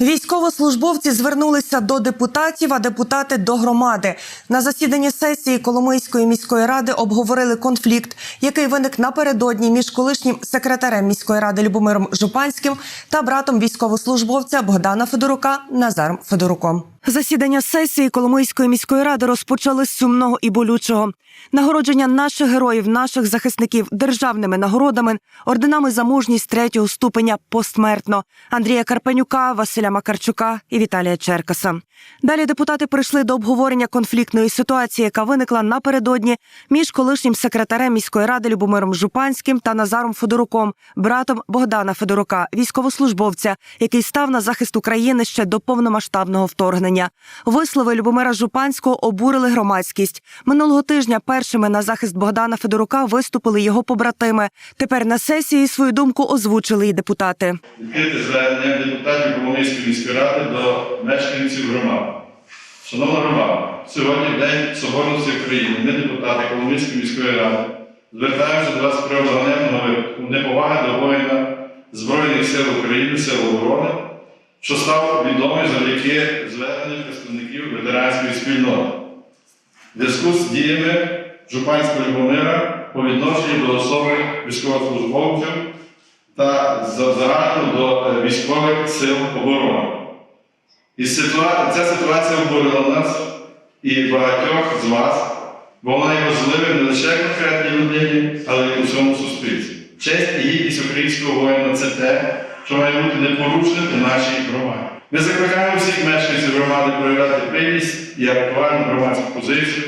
Військовослужбовці звернулися до депутатів, а депутати до громади. На засіданні сесії Коломийської міської ради обговорили конфлікт, який виник напередодні між колишнім секретарем міської ради Любомиром Жупанським та братом військовослужбовця Богдана Федорука Назаром Федоруком. Засідання сесії Коломийської міської ради розпочали з сумного і болючого. Нагородження наших героїв, наших захисників державними нагородами, орденами за мужність третього ступеня посмертно Андрія Карпенюка, Василя Макарчука і Віталія Черкаса. Далі депутати прийшли до обговорення конфліктної ситуації, яка виникла напередодні між колишнім секретарем міської ради Любомиром Жупанським та Назаром Федоруком, братом Богдана Федорука, військовослужбовця, який став на захист України ще до повномасштабного вторгнення. Вислови Любомира Жупанського обурили громадськість. Минулого тижня першими на захист Богдана Федорука виступили його побратими. Тепер на сесії свою думку озвучили і депутати. відкрите звернення депутатів Коломийської міської ради до мешканців громади. Шановна громада, сьогодні День Соборності України ми, депутати Коломийської міської ради, звертаємося до вас з приводу ганебного неповаги до воїна Збройних сил України, Сил оборони, що став відомий завдяки зверненню представників ветеранської спільноти. Зв'язку з діями Жупанського Любомира по відношенню до особи військовослужбовців та за- загально до е, військових сил оборони. І ситуа... ця ситуація обурила нас і багатьох з вас, бо вона є важливою не лише конкретній людині, але й у всьому суспільстві. Честь і гідність українського воїна це те, що має бути непорушним у нашій громаді. Ми закликаємо всіх мешканців громади проявляти пильність і актуальну громадську позицію.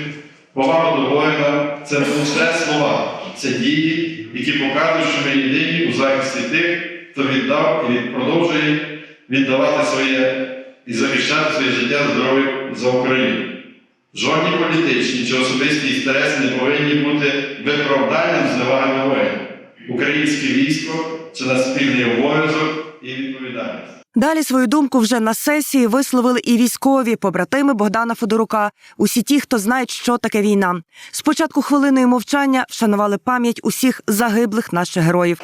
Повагу до воїна це не лише слова, це дії, які показують, що ми єдині у захисті тих, хто віддав і продовжує віддавати своє і захищати своє життя здоров'я за Україну. Жодні політичні чи особисті інтереси не повинні бути виправданням зневаги до воїнів. Українське військо це наш спільний обов'язок і відповідальність. Далі свою думку вже на сесії висловили і військові побратими Богдана Федорука. Усі ті, хто знають, що таке війна. Спочатку хвилиною мовчання вшанували пам'ять усіх загиблих наших героїв.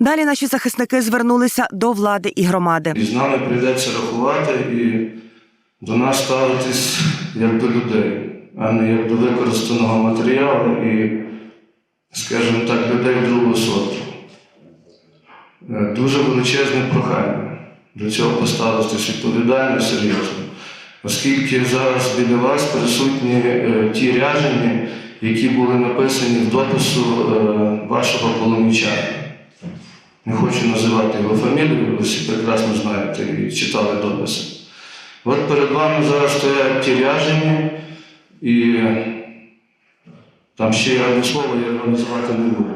Далі наші захисники звернулися до влади і громади. І з нами прийдеться рахувати і до нас ставитись як до людей, а не як до використаного матеріалу і, скажімо так, людей другого сорту. Е, Дуже величезне прохання до цього поставитись відповідально, серйозно. Оскільки зараз біля вас присутні е, ті ряжені, які були написані в допису е, вашого полоничана. Не хочу називати його фамілію, ви всі прекрасно знаєте і читали дописи. От перед вами зараз стоять ті ряжені, і там ще є одне слово, я його називати не буду,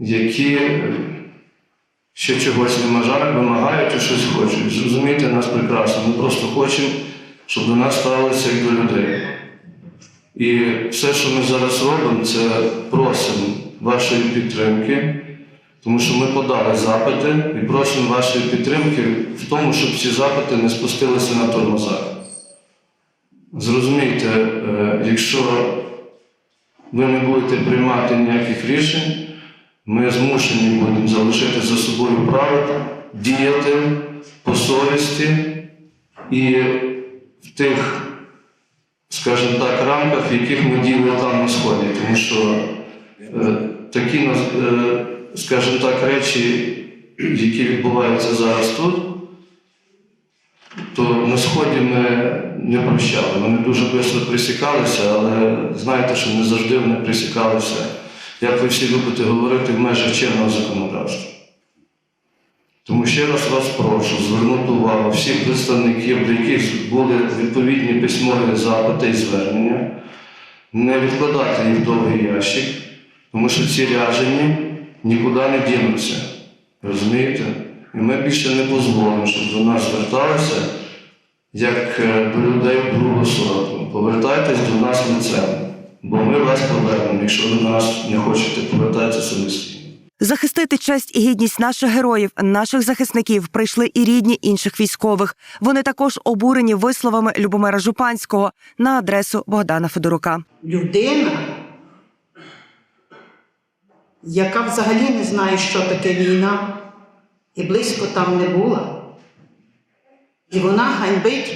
які е, ще чогось вимагають і щось хочуть. Зрозумійте нас прекрасно. Ми просто хочемо, щоб до нас ставилися як до людей. І все, що ми зараз робимо, це просимо вашої підтримки. Тому що ми подали запити і просимо вашої підтримки в тому, щоб ці запити не спустилися на тормозах. Зрозумійте, е, якщо ви не будете приймати ніяких рішень, ми змушені будемо залишити за собою право діяти по совісті і в тих, скажімо так, рамках, в яких ми діяли там на сході. Тому що е, такі, наз- е, скажімо так, речі, які відбуваються зараз тут, то на сході ми не прощали. Вони дуже швидко присікалися, але знаєте, що не завжди вони присікалися, як ви всі любите говорити, в межах чинного законодавства. Тому ще раз вас прошу звернути увагу всіх представників, до яких були відповідні письмові запити і звернення, не відкладати їх в довгий ящик, тому що ці ряжені нікуди не дінуться. Розумієте? І ми більше не дозволимо, щоб до нас зверталися як е, до людей другого сорту. Повертайтесь до нас лицем, бо ми вас повернемо, якщо до нас не хочете повертатися самостійно. Захистити честь і гідність наших героїв, наших захисників прийшли і рідні інших військових. Вони також обурені висловами Любомира Жупанського на адресу Богдана Федорука. людина яка взагалі не знає, що таке війна, і близько там не була. І вона ганьбить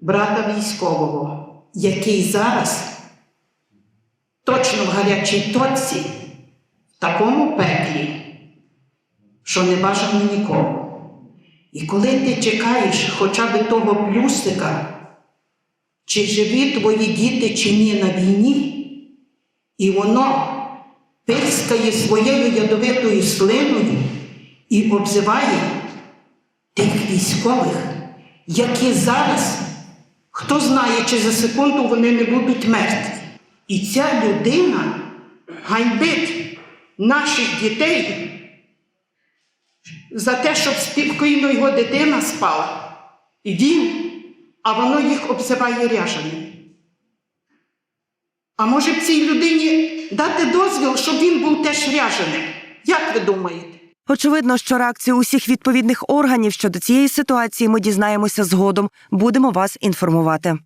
брата військового, який зараз точно в гарячій точці, в такому пеклі, що не бажано нікому. І коли ти чекаєш хоча б того плюсика, чи живі твої діти, чи ні на війні, і воно пирскає своєю ядовитою слиною і обзиває тих військових, які зараз, хто знає, чи за секунду вони не будуть мертві. І ця людина ганьбить наших дітей за те, щоб спокійно його дитина спала. І він, а воно їх обзиває ряженим. А може б цій людині дати дозвіл, щоб він був теж ряженим? Як ви думаєте? Очевидно, що реакцію усіх відповідних органів щодо цієї ситуації ми дізнаємося згодом. Будемо вас інформувати.